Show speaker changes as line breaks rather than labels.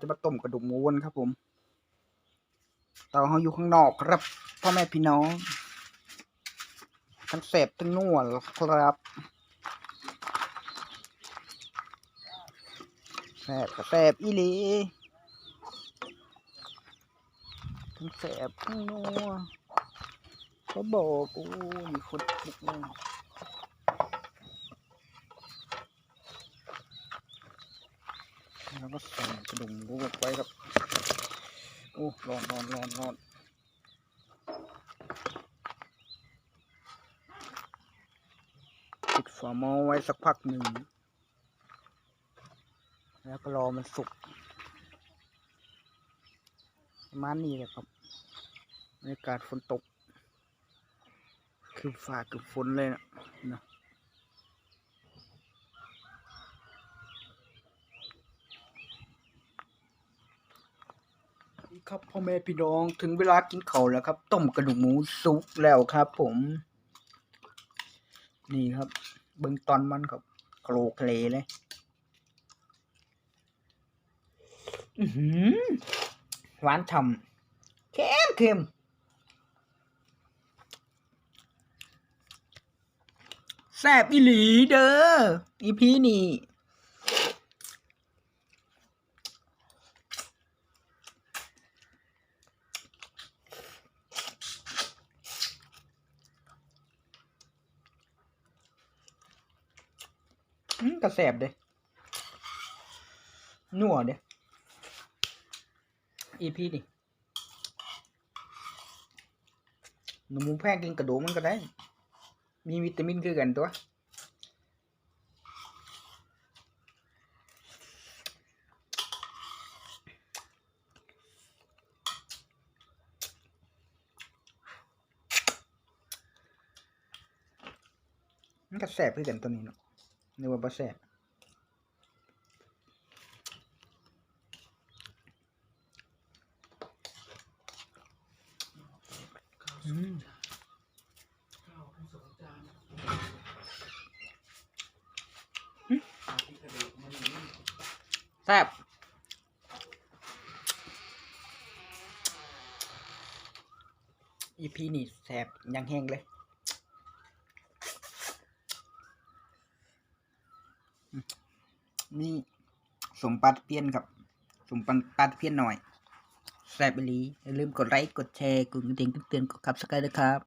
จะมาต้มกระดูกหมูกันครับผมเตาเขาอยู่ข้างนอกครับพ่อแม่พี่น้อง ทั้งแสบทั้งนัวครับแสบก็แสบอีหลีทั้งแสบทั้งนัวเขาบอกโอ้ยคนบุกเลย แล้วก็ใส่กระดุมลูกไว้ครับ โอ้ร้อนร้อนร้อนร้อนปิดฝาหม้อไว้สักพักหนึ่ง แล้วก็รอมันสุกประมาณนี้เลยครับบรรยากาศฝนตก คือฟ้าคือฝนเลยนะนะ ครับพ่อแม่พี่น้องถึงเวลากินข้าวแล้วครับ ต้มกระดูกหมูสุกแล้วครับ ผม นี่ครับ เบิ่งตอนมันครับโคลเลเลยอือหือหวานฉ่ำเค็มเค็มแซ่บอีหลีเด้ออีพีนี่ กระแสบเด้นัวเด้อีพีนี่หนูมูแพงกินกระดูกมันก็ได้ มีวิตามินคือกันตัวมันก็แสบคือกันตัวนี้เนาะ นึกว่าบ่แสบอืมแซ่บอีพีนี่แสบยังแห้งเลย นี่สมปัดเพี้ยนครับ สมปัดปัดเพี้ยนหน่อยแซ่บลีอย่าลืมกดไลค์ กดแชร์ กดกระดิ่งเตือนกดขับสกายด้วยครับ